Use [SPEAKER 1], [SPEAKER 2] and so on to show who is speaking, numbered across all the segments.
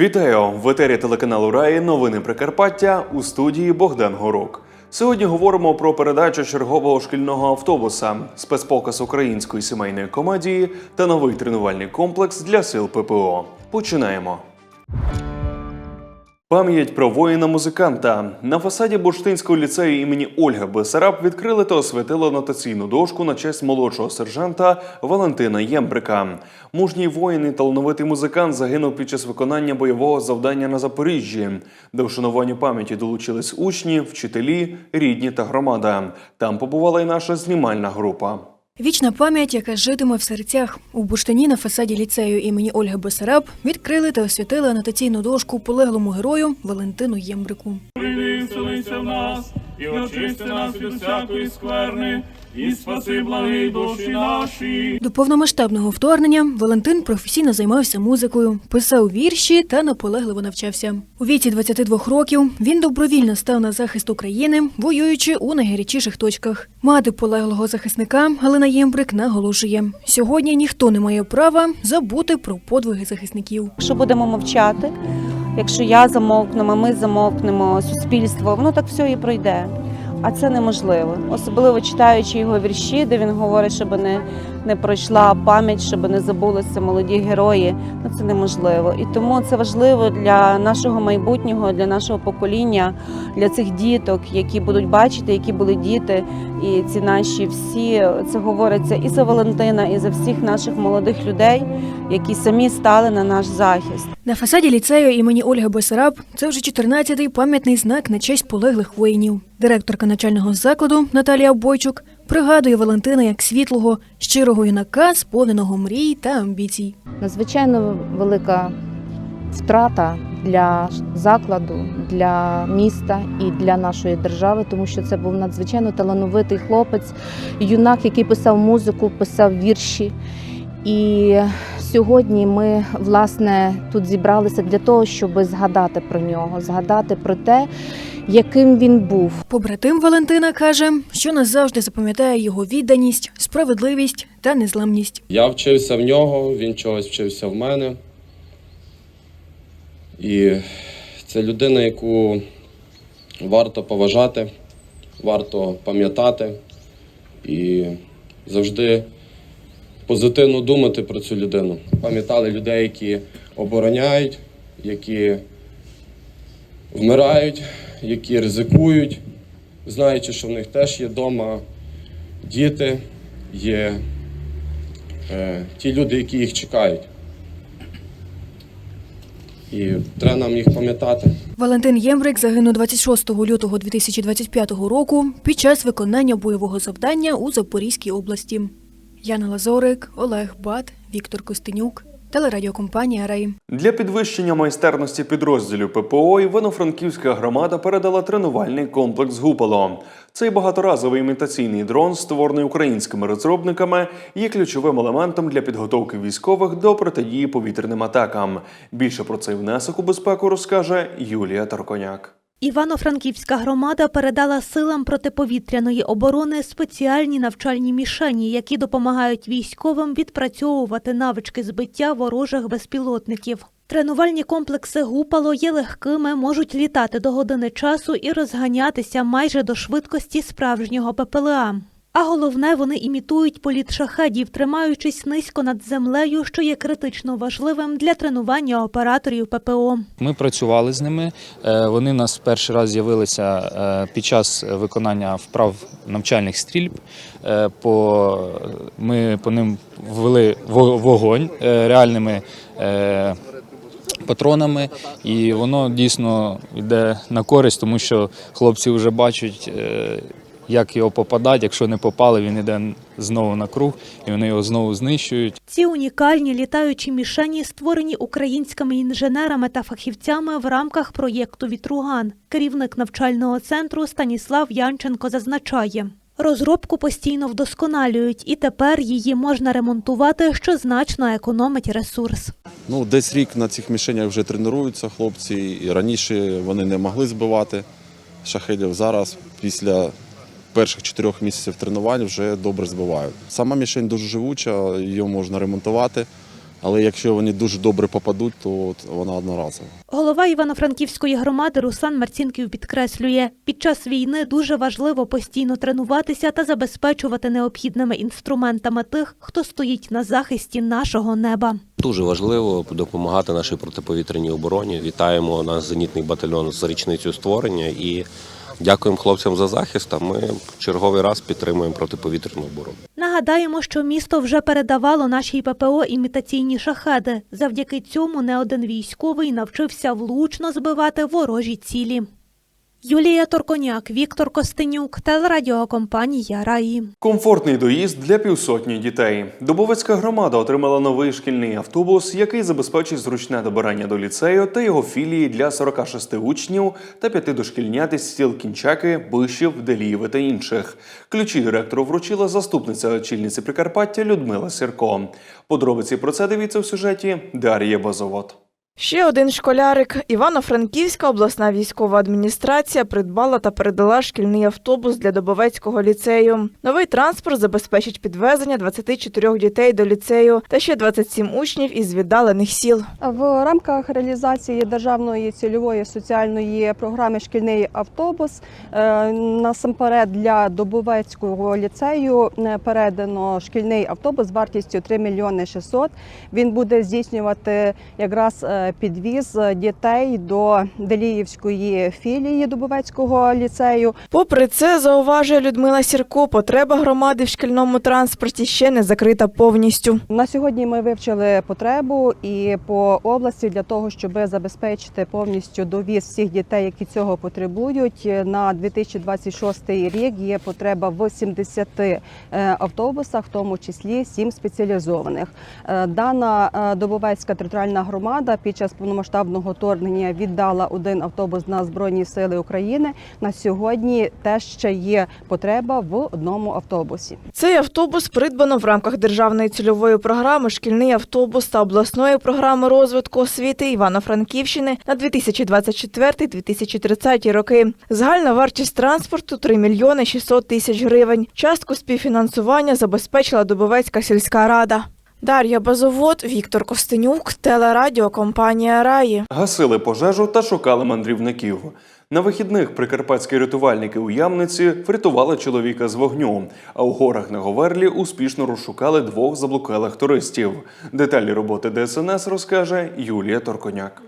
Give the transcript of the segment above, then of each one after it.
[SPEAKER 1] Вітаю в етері телеканалу Раї. Новини Прикарпаття у студії Богдан Горок. Сьогодні говоримо про передачу чергового шкільного автобуса, спецпоказ української сімейної комедії та новий тренувальний комплекс для сил ППО. Починаємо. Пам'ять про воїна-музиканта на фасаді бурштинського ліцею імені Ольги Бесараб відкрили та освятили анотаційну дошку на честь молодшого сержанта Валентина Ємбрика. Мужній воїн і талановитий музикант загинув під час виконання бойового завдання на Запоріжжі. До вшанування пам'яті долучились учні, вчителі, рідні та громада. Там побувала й наша знімальна група.
[SPEAKER 2] Вічна пам'ять, яка житиме в серцях. У Буштині на фасаді ліцею імені Ольги Бесараб відкрили та освітили анотаційну дошку полеглому герою Валентину Ємбрику.
[SPEAKER 3] Прийди, вселися в нас, і очисти нас від всякої скверни, і спаси благі душі наші.
[SPEAKER 2] До повномасштабного вторгнення Валентин професійно займався музикою, писав вірші та наполегливо навчався. У віці 22 років він добровільно став на захист України, воюючи у найгарячіших точках. Мати полеглого захисника Галина Ємбрик наголошує: сьогодні ніхто не має права забути про подвиги захисників.
[SPEAKER 4] Якщо будемо мовчати, якщо я замовкнемо, ми замовкнемо, суспільство, воно так все і пройде. А це неможливо. Особливо читаючи його вірші, де він говорить, щоб не, не пройшла пам'ять, щоб не забулися молоді герої. Ну це неможливо. І тому це важливо для нашого майбутнього, для нашого покоління, для цих діток, які будуть бачити, які були діти. І ці наші всі це говориться і за Валентина, і за всіх наших молодих людей, які самі стали на наш захист.
[SPEAKER 2] На фасаді ліцею імені Ольги Бесараб це вже 14-й пам'ятний знак на честь полеглих воїнів. Директорка навчального закладу Наталія Бойчук пригадує Валентина як світлого, щирого юнака, сповненого мрій та амбіцій.
[SPEAKER 5] надзвичайно велика втрата для закладу, для міста і для нашої держави, тому що це був надзвичайно талановитий хлопець, юнак, який писав музику, писав вірші. І сьогодні ми власне тут зібралися для того, щоб згадати про нього, згадати про те, яким він був.
[SPEAKER 2] Побратим Валентина каже, що назавжди запам'ятає його відданість, справедливість та незламність.
[SPEAKER 6] Я вчився в нього, він чогось вчився в мене. І це людина, яку варто поважати, варто пам'ятати і завжди позитивно думати про цю людину. Пам'ятали людей, які обороняють, які вмирають, які ризикують, знаючи, що в них теж є вдома діти, є е, ті люди, які їх чекають. І треба нам їх пам'ятати.
[SPEAKER 2] Валентин Ємбрик загинув 26 лютого 2025 року під час виконання бойового завдання у Запорізькій області. Яна Лазорик, Олег Бат, Віктор Костенюк, телерадіокомпанія Рей.
[SPEAKER 1] Для підвищення майстерності підрозділів ППО Івано-Франківська громада передала тренувальний комплекс Гупало. Цей багаторазовий імітаційний дрон, створений українськими розробниками, є ключовим елементом для підготовки військових до протидії повітряним атакам. Більше про цей внесок у безпеку розкаже Юлія Тарконяк.
[SPEAKER 7] Івано-Франківська громада передала силам протиповітряної оборони спеціальні навчальні мішені, які допомагають військовим відпрацьовувати навички збиття ворожих безпілотників. Тренувальні комплекси гупало є легкими, можуть літати до години часу і розганятися майже до швидкості справжнього ППЛА. А головне, вони імітують політ шахедів, тримаючись низько над землею, що є критично важливим для тренування операторів ППО.
[SPEAKER 8] Ми працювали з ними. Е, Вони нас перший раз з'явилися е, під час виконання вправ навчальних стрільб. Е, ми по ним ввели вогонь реальними патронами, і воно дійсно йде на користь, тому що хлопці вже бачать. Як його попадати, якщо не попали, він йде знову на круг, і вони його знову знищують.
[SPEAKER 7] Ці унікальні літаючі мішені створені українськими інженерами та фахівцями в рамках проєкту Вітруган. Керівник навчального центру Станіслав Янченко зазначає. Розробку постійно вдосконалюють, і тепер її можна ремонтувати, що значно економить ресурс.
[SPEAKER 9] Ну, десь рік на цих мішенях вже тренуються хлопці, і раніше вони не могли збивати шахедів. Зараз, після перших чотирьох місяців тренувань, вже добре збивають. Сама мішень дуже живуча, її можна ремонтувати, Але якщо вони дуже добре попадуть, то вона одноразова.
[SPEAKER 7] Голова Івано-Франківської громади Руслан Марцінків підкреслює, під час війни дуже важливо постійно тренуватися та забезпечувати необхідними інструментами тих, хто стоїть на захисті нашого неба.
[SPEAKER 10] Дуже важливо допомагати нашій протиповітряній обороні. Вітаємо наш зенітний батальйон з річницею створення і дякуємо хлопцям за захист. А ми черговий раз підтримуємо протиповітряну оборону.
[SPEAKER 7] Нагадаємо, що місто вже передавало нашій ППО імітаційні шахеди. Завдяки цьому не один військовий навчився влучно збивати ворожі цілі. Юлія Торконяк, Віктор Костенюк, телерадіокомпанія Раї.
[SPEAKER 1] Комфортний доїзд для півсотні дітей. Дубовецька громада отримала новий шкільний автобус, який забезпечить зручне добирання до ліцею та його філії для 46 учнів та п'яти дошкільнят із сіл Кінчаки, Бишів, Делієви та інших. Ключі директору вручила заступниця очільниці Прикарпаття Людмила Сірко. Подробиці про це дивіться в сюжеті Дар'я Базовод.
[SPEAKER 11] Ще один школярик. Івано-Франківська обласна військова адміністрація придбала та передала шкільний автобус для Добовецького ліцею. Новий транспорт забезпечить підвезення 24 дітей до ліцею та ще 27 учнів із віддалених сіл.
[SPEAKER 12] В рамках реалізації державної цільової соціальної програми Шкільний автобус е, насамперед для Добовецького ліцею е, передано шкільний автобус вартістю 3 мільйони 600. Він буде здійснювати якраз е, підвіз дітей до Деліївської філії Добовецького ліцею.
[SPEAKER 11] Попри це, зауважує Людмила Сірко, потреба громади в шкільному транспорті ще не закрита повністю.
[SPEAKER 12] На сьогодні ми вивчили потребу і по області для того, щоб забезпечити повністю довіз всіх дітей, які цього потребують. На 2026 рік є потреба в 70 е, автобусах, в тому числі 7 спеціалізованих. Е, Дана е, Добовецька територіальна громада під час повномасштабного вторгнення віддала один автобус на Збройні Сили України. На сьогодні теж ще є потреба в одному автобусі.
[SPEAKER 11] Цей автобус придбано в рамках державної цільової програми Шкільний автобус та обласної програми розвитку освіти Івано-Франківщини на 2024-2030 роки. Загальна вартість транспорту 3 мільйони 600 тисяч гривень. Частку співфінансування забезпечила Дубовецька сільська рада. Дар'я Базовод, Віктор Костенюк, телерадіокомпанія Раї.
[SPEAKER 1] Гасили пожежу та шукали мандрівників. На вихідних прикарпатські рятувальники у Ямниці врятували чоловіка з вогню, а у горах на Говерлі успішно розшукали двох заблукалих туристів. Деталі роботи ДСНС розкаже Юлія Торконяк.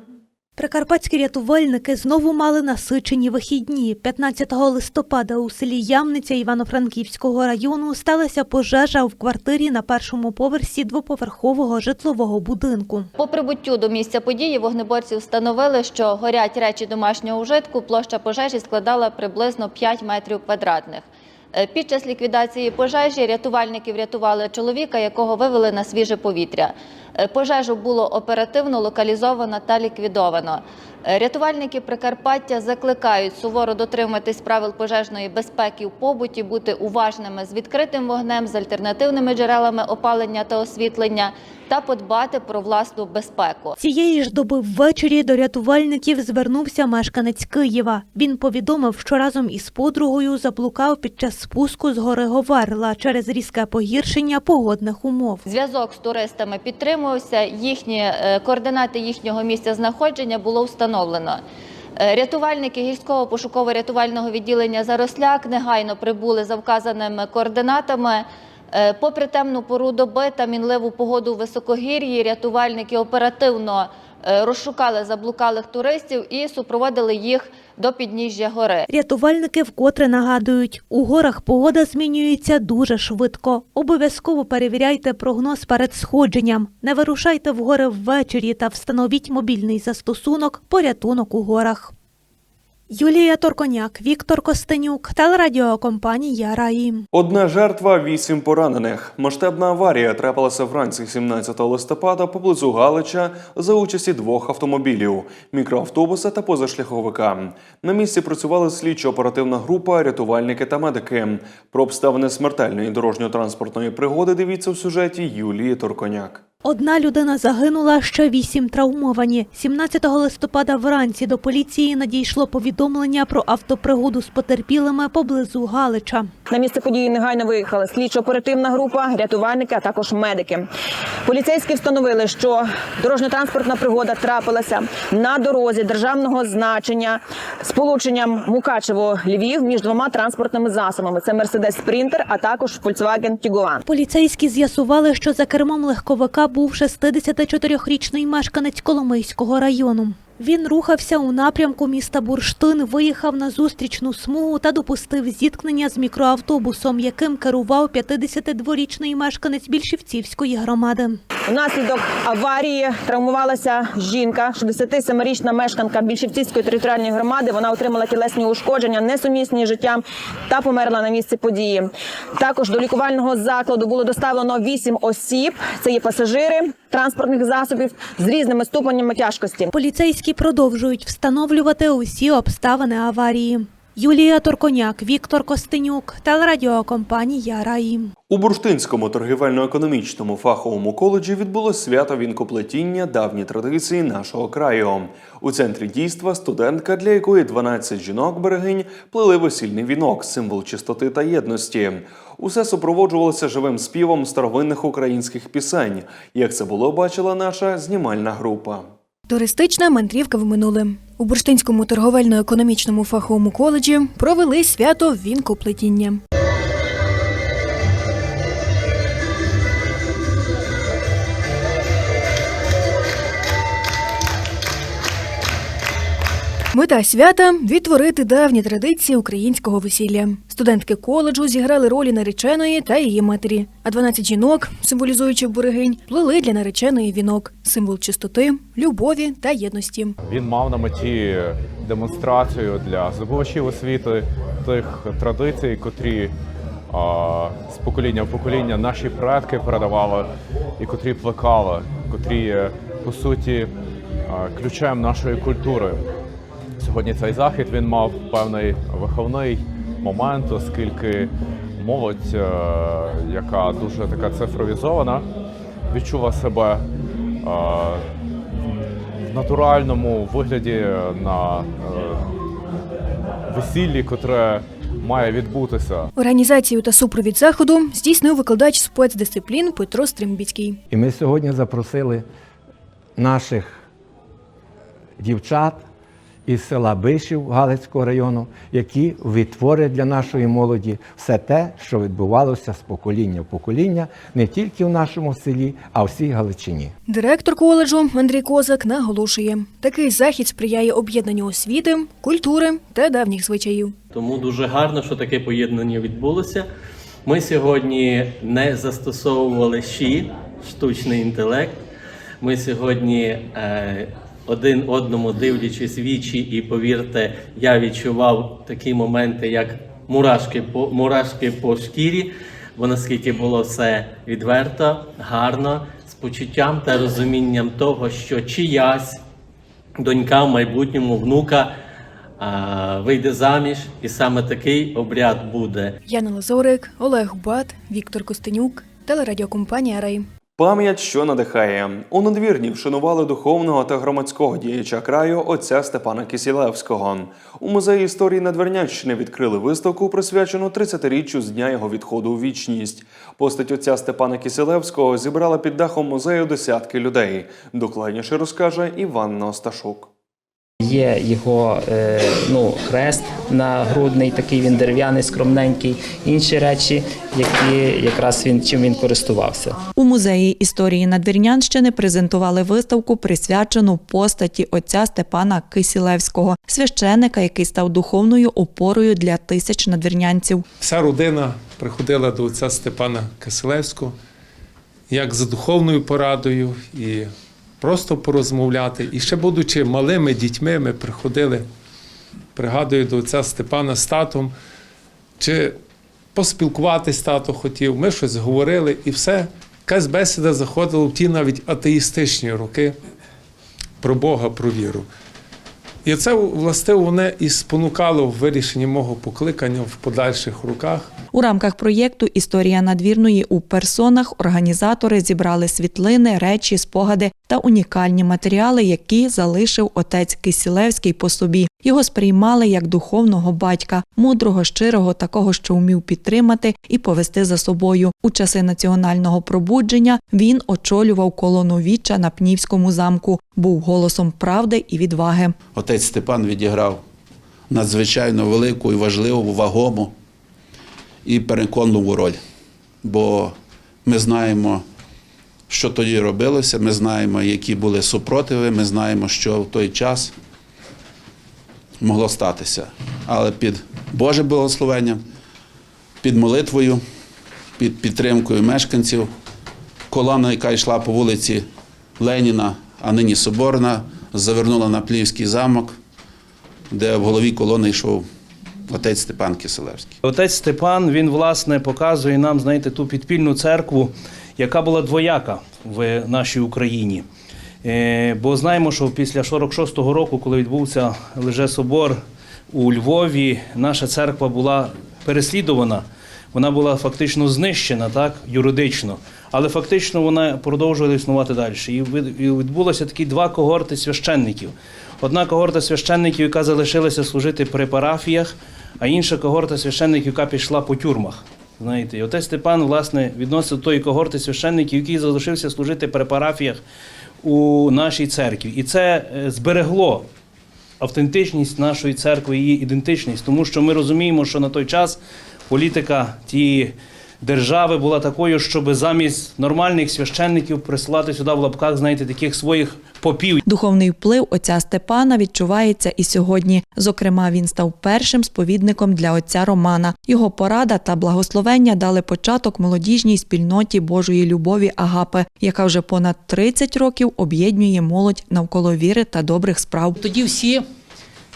[SPEAKER 7] Прикарпатські рятувальники знову мали насичені вихідні. 15 листопада у селі Ямниця Івано-Франківського району сталася пожежа в квартирі на першому поверсі двоповерхового житлового будинку.
[SPEAKER 13] По прибуттю до місця події вогнеборці встановили, що горять речі домашнього ужитку. Площа пожежі складала приблизно 5 метрів квадратних. Е, Під час ліквідації пожежі рятувальники врятували чоловіка, якого вивели на свіже повітря. Е, Пожежу було оперативно локалізовано та ліквідовано. Е, Рятувальники Прикарпаття закликають суворо дотримуватись правил пожежної безпеки в побуті, бути уважними з відкритим вогнем, з альтернативними джерелами опалення та освітлення та подбати про власну безпеку.
[SPEAKER 7] Цієї ж доби ввечері до рятувальників звернувся мешканець Києва. Він повідомив, що разом із подругою заблукав під час спуску з гори Говерла через різке погіршення погодних умов.
[SPEAKER 13] Зв'язок з туристами підтримувався. Їхні е, координати їхнього місця знаходження було встановлено. Е, Рятувальники гірського пошуково-рятувального відділення Заросляк негайно прибули за вказаними координатами. Е, Попри темну пору доби та мінливу погоду в високогір'ї, рятувальники оперативно розшукали заблукалих туристів і супроводили їх до підніжжя гори.
[SPEAKER 7] Рятувальники вкотре нагадують, у горах погода змінюється дуже швидко. Обов'язково перевіряйте прогноз перед сходженням. Не вирушайте в гори ввечері та встановіть мобільний застосунок порятунок у горах. Юлія Торконяк, Віктор Костенюк, телерадіокомпанія Раї.
[SPEAKER 1] Одна жертва, вісім поранених. Масштабна аварія трапилася вранці 17 листопада поблизу Галича за участі двох автомобілів мікроавтобуса та позашляховика. На місці працювали слідчо-оперативна група, рятувальники та медики. Про обставини смертельної дорожньо-транспортної пригоди дивіться в сюжеті Юлії Торконяк.
[SPEAKER 7] Одна людина загинула, ще вісім травмовані. 17 листопада вранці до поліції надійшло повідомлення про автопригоду з потерпілими поблизу Галича.
[SPEAKER 14] На місце події негайно виїхала слідчо-оперативна група, рятувальники, а також медики. Поліцейські встановили, що дорожньо-транспортна пригода трапилася на дорозі державного значення з полученням Мукачево-Львів між двома транспортними засобами. Це Мерседес Спринтер, а також Volkswagen Tiguan.
[SPEAKER 7] Поліцейські з'ясували, що за кермом легковика був 64-річний мешканець Коломийського району. Він рухався у напрямку міста Бурштин, виїхав на зустрічну смугу та допустив зіткнення з мікроавтобусом, яким керував 52-річний мешканець Більшівцівської громади.
[SPEAKER 14] Внаслідок аварії травмувалася жінка, 67-річна мешканка Більшівцівської територіальної громади. Вона отримала тілесні ушкодження, несумісні з життям та померла на місці події. Також до лікувального закладу було доставлено 8 осіб. Це є пасажири транспортних засобів з різними ступенями тяжкості.
[SPEAKER 7] Поліцейські продовжують встановлювати усі обставини аварії. Юлія Торконяк, Віктор Костенюк, телерадіокомпанія Раї.
[SPEAKER 1] У Бурштинському торгівельно-економічному фаховому коледжі відбулось свято вінкоплетіння давні традиції нашого краю. У центрі дійства студентка, для якої 12 жінок-берегинь плели весільний вінок, символ чистоти та єдності. Усе супроводжувалося живим співом старовинних українських пісень, як це було бачила наша знімальна група.
[SPEAKER 2] Туристична мандрівка в минуле. У Бурштинському торговельно-економічному фаховому коледжі провели свято вінкоплетіння. Мета свята відтворити давні традиції українського весілля. Студентки коледжу зіграли ролі нареченої та її матері. А 12 жінок, символізуючи берегинь, плели для нареченої вінок, символ чистоти, любові та єдності.
[SPEAKER 3] Він мав на меті демонстрацію для здобувачів освіти тих традицій, котрі з покоління в покоління наші предки передавали і котрі плекали, котрі по суті ключем нашої культури. Сьогодні цей захід він мав певний виховний момент, оскільки молодь, е, яка дуже така цифровізована, відчула себе е, в натуральному вигляді на е, весіллі, котре має відбутися.
[SPEAKER 2] Організацію та супровід заходу здійснив викладач спецдисциплін Петро Стримбіцький.
[SPEAKER 15] І ми сьогодні запросили наших дівчат із села Бишів Галицького району, які відтворять для нашої молоді все те, що відбувалося з покоління в покоління не тільки в нашому селі, а всій Галичині.
[SPEAKER 2] Директор коледжу Андрій Козак наголошує, такий захід сприяє об'єднанню освіти, культури та давніх звичаїв.
[SPEAKER 16] Тому дуже гарно, що таке поєднання відбулося. Ми сьогодні не застосовували щі, штучний інтелект. Ми сьогодні е, один одному дивлячись вічі, і повірте, я відчував такі моменти, як мурашки по мурашки по шкірі, бо наскільки було все відверто, гарно, з почуттям та розумінням того, що чиясь донька в майбутньому внука вийде заміж, і саме такий обряд буде.
[SPEAKER 2] Яна Лазорик, Олег Бат, Віктор Костенюк, телерадіокомпанія Рей.
[SPEAKER 1] Пам'ять, що надихає. У надвірні вшанували духовного та громадського діяча краю отця Степана Кисілевського. У музеї історії Надвірнянщини відкрили виставку, присвячену 30-річчю з дня його відходу у вічність. Постать отця Степана Кисілевського зібрала під дахом музею десятки людей. Докладніше розкаже Іван Осташук.
[SPEAKER 17] Є його е, ну, хрест нагрудний, такий він дерев'яний, скромненький, інші речі, які якраз він чим він користувався.
[SPEAKER 18] У музеї історії Надвірнянщини презентували виставку, присвячену постаті отця Степана Кисілевського, священника, який став духовною опорою для тисяч надвірнянців.
[SPEAKER 19] Вся родина приходила до отця Степана Киселевського як за духовною порадою і просто порозмовляти. І ще будучи малими дітьми, ми приходили, пригадую, до отця Степана з татом, чи поспілкуватись тато хотів, ми щось говорили, і все. Якась бесіда заходила в ті навіть атеїстичні роки про Бога, про віру. І це властиво мене і спонукало в вирішенні мого покликання в подальших роках.
[SPEAKER 18] У рамках проєкту Історія надвірної у персонах організатори зібрали світлини, речі, спогади та унікальні матеріали, які залишив отець Кисілевський по собі. Його сприймали як духовного батька, мудрого, щирого, такого, що вмів підтримати і повести за собою. У часи національного пробудження він очолював колону віча на Пнівському замку, був голосом правди і відваги.
[SPEAKER 20] Отець Степан відіграв надзвичайно велику і важливу, вагому і переконливу роль. Бо ми знаємо, що тоді робилося, ми знаємо, які були супротиви, ми знаємо, що в той час могло статися. Але під Боже благословенням, під молитвою, під підтримкою мешканців, колона, яка йшла по вулиці Леніна, а нині Соборна, завернула на Плівський замок, де в голові колони йшов отець Степан Киселевський.
[SPEAKER 21] Отець Степан він власне показує нам, знаєте, ту підпільну церкву, яка була двояка в нашій Україні. Е, Бо знаємо, що після 46-го року, коли відбувся лише собор у Львові, наша церква була переслідувана. Вона була фактично знищена, так, юридично, але фактично вона продовжувала існувати далі. І відбулося такі два когорти священників. Одна когорта священників, яка залишилася служити при парафіях, а інша когорта священників, яка пішла по тюрмах. Знаєте, і отець Степан, власне, відносив до тої когорти священників, який залишився служити при парафіях у нашій церкві. І це е, зберегло автентичність нашої церкви, її ідентичність, тому що ми розуміємо, що на той час політика тієї держави була такою, щоб замість нормальних священників присилати сюди в лапках, знаєте, таких своїх попів.
[SPEAKER 18] Духовний вплив отця Степана відчувається і сьогодні. Зокрема, він став першим сповідником для отця Романа. Його порада та благословення дали початок молодіжній спільноті Божої любові Агапи, яка вже понад 30 років об'єднує молодь навколо віри та добрих справ.
[SPEAKER 22] Тоді всі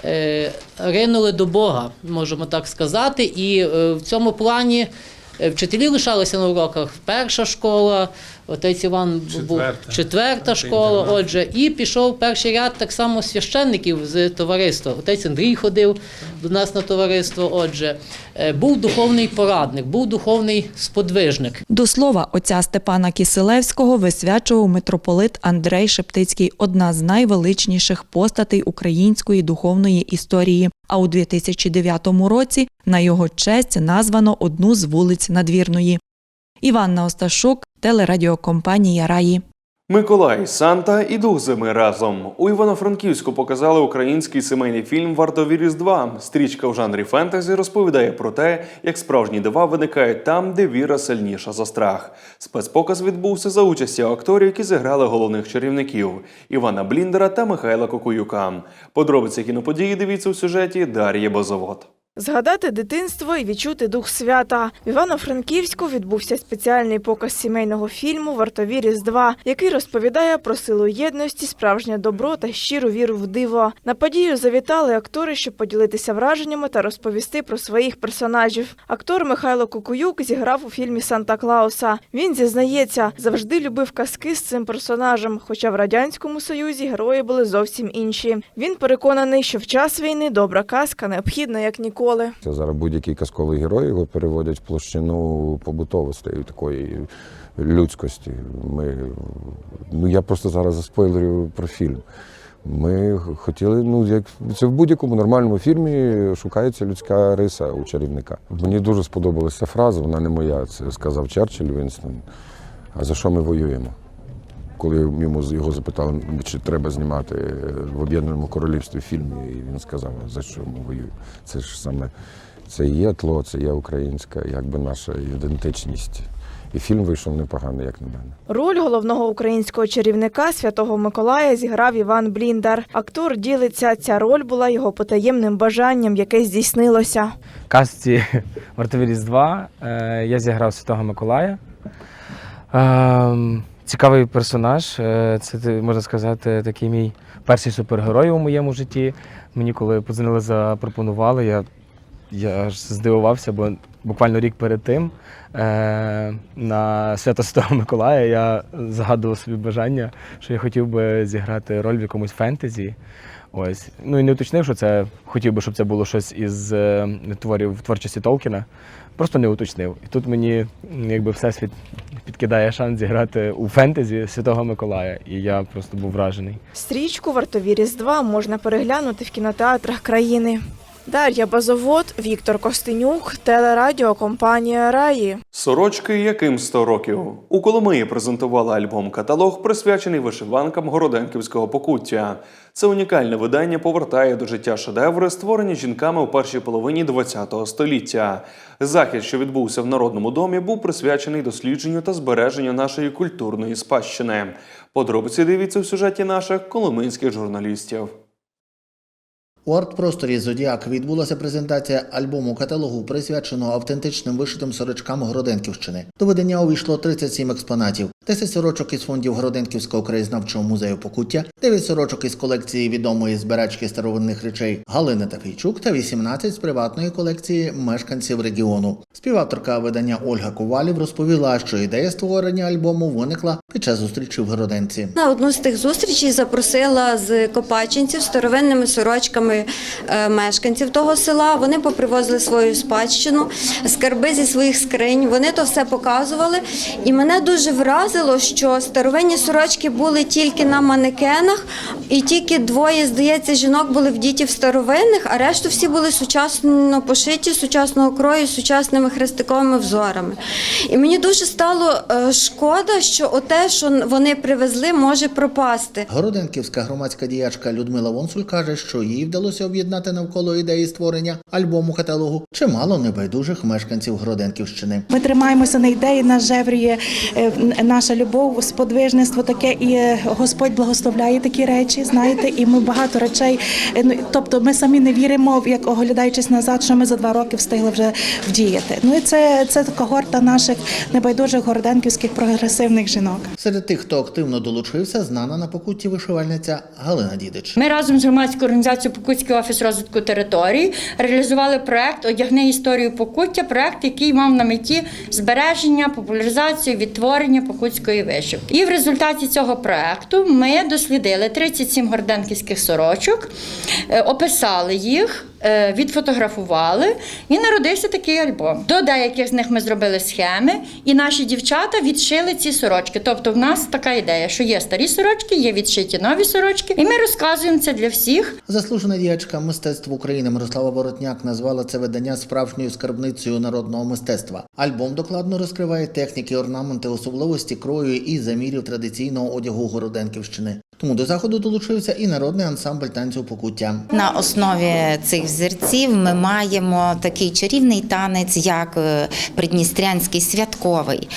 [SPEAKER 22] е, ринули до Бога, можемо так сказати. І е, в цьому плані вчителі лишалися на уроках. Перша школа, отець Іван був
[SPEAKER 19] Четверта.
[SPEAKER 22] четверта школа. Отже, і пішов перший ряд так само священників з товариства. Отець Андрій ходив до нас на товариство. Отже, е, був духовний порадник, був духовний сподвижник.
[SPEAKER 18] До слова, отця Степана Киселевського висвячував митрополит Андрей Шептицький, одна з найвеличніших постатей української духовної історії. А у 2009 році на його честь названо одну з вулиць Надвірної. Іванна Осташук, телерадіокомпанія Раї.
[SPEAKER 1] Миколай, Санта і Дух Зими разом. У Івано-Франківську показали український сімейний фільм Вартові Різдва. Стрічка в жанрі фентезі розповідає про те, як справжні дива виникають там, де віра сильніша за страх. Спецпоказ відбувся за участі акторів, які зіграли головних чарівників Івана Бліндера та Михайла Кокуюка. Подробиці кіноподії дивіться у сюжеті Дар'я Базовод.
[SPEAKER 11] Згадати дитинство і відчути дух свята. В Івано-Франківську відбувся спеціальний показ сімейного фільму Вартові Різдва, який розповідає про силу єдності, справжнє добро та щиру віру в диво. На подію завітали актори, щоб поділитися враженнями та розповісти про своїх персонажів. Актор Михайло Кукуюк зіграв у фільмі Санта Клауса. Він зізнається, завжди любив казки з цим персонажем, хоча в радянському союзі герої були зовсім інші. Він переконаний, що в час війни добра казка необхідна як ніколи.
[SPEAKER 23] Це зараз будь-який казковий герой його переводять в площину побутовості такої людськості. Ми, ну я просто зараз заспойлерю про фільм. Ми хотіли, ну як це в будь-якому нормальному фільмі шукається людська риса у чарівника. Мені дуже сподобалася фраза, вона не моя, це сказав Черчилль Вінстон. А за що ми воюємо? Коли йому його запитали, чи треба знімати в Об'єднаному Королівстві фільм, і він сказав, за що ми воюємо. Це ж саме це є тло, це є українська, якби наша ідентичність. І фільм вийшов непоганий, як на мене.
[SPEAKER 11] Роль головного українського чарівника Святого Миколая зіграв Іван Бліндар. Актор ділиться, ця роль була його потаємним бажанням, яке здійснилося.
[SPEAKER 24] казці Вартові Різдва е, я зіграв Святого Миколая. Цікавий персонаж. Е, це можна сказати, такий мій перший супергерой у моєму житті. Мені коли подзвонили, запропонували, я, я аж здивувався, бо буквально рік перед тим е, на свято Святого Миколая я загадував собі бажання, що я хотів би зіграти роль в якомусь фентезі. Ось. Ну і не уточнив, що це хотів би, щоб це було щось із е, творів творчості Толкіна. Просто не уточнив. І тут мені якби всесвіт підкидає шанс зіграти у фентезі Святого Миколая. І я просто був вражений.
[SPEAKER 11] Стрічку Вартові Різдва можна переглянути в кінотеатрах країни. Дар'я Базовод, Віктор Костенюк, телерадіокомпанія Раї.
[SPEAKER 1] Сорочки яким 100 років. У Коломиї презентували альбом-каталог, присвячений вишиванкам Городенківського покуття. Це унікальне видання повертає до життя шедеври, створені жінками у першій половині ХХ століття. Захід, що відбувся в Народному домі, був присвячений дослідженню та збереженню нашої культурної спадщини. Подробиці дивіться в сюжеті наших коломийських журналістів.
[SPEAKER 25] У арт-просторі Зодіак відбулася презентація альбому каталогу, присвяченого автентичним вишитим сорочкам Городенківщини. До видання увійшло 37 експонатів: 10 сорочок із фондів Городенківського краєзнавчого музею Покуття, 9 сорочок із колекції відомої збирачки старовинних речей Галини Тафійчук та 18 з приватної колекції мешканців регіону. Співавторка видання Ольга Ковалів розповіла, що ідея створення альбому виникла під час зустрічі в Городенці.
[SPEAKER 26] На одну з тих зустрічей запросила з Копачинців старовинними сорочками е, мешканців того села. Вони попривозили свою спадщину, скарби зі своїх скринь. Вони то все показували. І мене дуже вразило, що старовинні сорочки були тільки на манекенах, і тільки двоє, здається, жінок були в старовинних, а решту всі були сучасно пошиті, сучасного крою, сучасними хрестиковими взорами. І мені дуже стало е, шкода, що оте, що вони привезли, може пропасти.
[SPEAKER 25] Городенківська громадська діячка Людмила Вонсуль каже, що їй вдалося об'єднати навколо ідеї створення альбому каталогу чимало небайдужих мешканців Городенківщини.
[SPEAKER 27] Ми тримаємося на ідеї, нас жеврює е, наша любов, сподвижництво таке, і е, Господь благословляє такі речі, знаєте, і ми багато речей. е, ну, Тобто ми самі не віримо, як оглядаючись назад, що ми за два роки встигли вже вдіяти. Ну і це, це когорта наших небайдужих городенківських прогресивних жінок.
[SPEAKER 25] Серед тих, хто активно долучився, знана на покутті вишивальниця Галина Дідич.
[SPEAKER 28] Ми разом з громадською організацією Покутський офіс розвитку території реалізували проект Одягни історію Покуття, проект, який мав на меті збереження, популяризацію, відтворення покутської вишивки. І в результаті цього проекту ми дослідили 37 горденківських сорочок, е, описали їх. Е, Відфотографували і народився такий альбом. До деяких з них ми зробили схеми, і наші дівчата відшили ці сорочки. Тобто, в нас така ідея, що є старі сорочки, є відшиті нові сорочки, і ми розказуємо це для всіх.
[SPEAKER 25] Заслужена діячка мистецтв України Мирослава Воротняк назвала це видання справжньою скарбницею народного мистецтва. Альбом докладно розкриває техніки, орнаменти, особливості крою і замірів традиційного одягу Городенківщини. Тому до заходу долучився і народний ансамбль танцю покуття.
[SPEAKER 29] На основі цих взірців ми маємо такий чарівний танець, як е, Придністрянський святковий,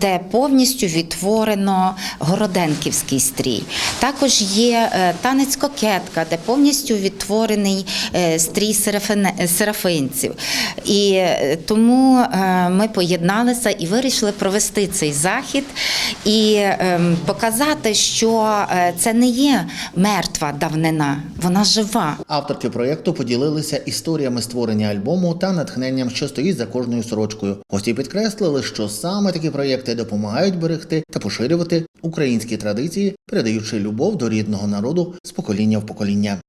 [SPEAKER 29] де повністю відтворено городенківський стрій. Також є е, танець кокетка, де повністю відтворений е, стрій серафинців. І тому ми поєдналися і вирішили провести цей захід і ем, показати, що це не є мертва давнина, вона жива.
[SPEAKER 25] Авторки проєкту поділилися історіями створення альбому та натхненням, що стоїть за кожною сорочкою. Гості підкреслили, що саме такі проєкти допомагають берегти та поширювати українські традиції, передаючи любов до рідного народу з покоління в покоління.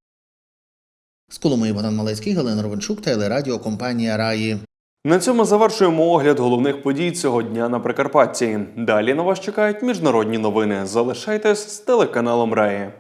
[SPEAKER 25] З Коломиї Богдан Малецький, Галина Ровенчук, телерадіокомпанія Раї.
[SPEAKER 1] На цьому завершуємо огляд головних подій цього дня на Прикарпатті. Далі на вас чекають міжнародні новини. Залишайтесь з телеканалом Раї.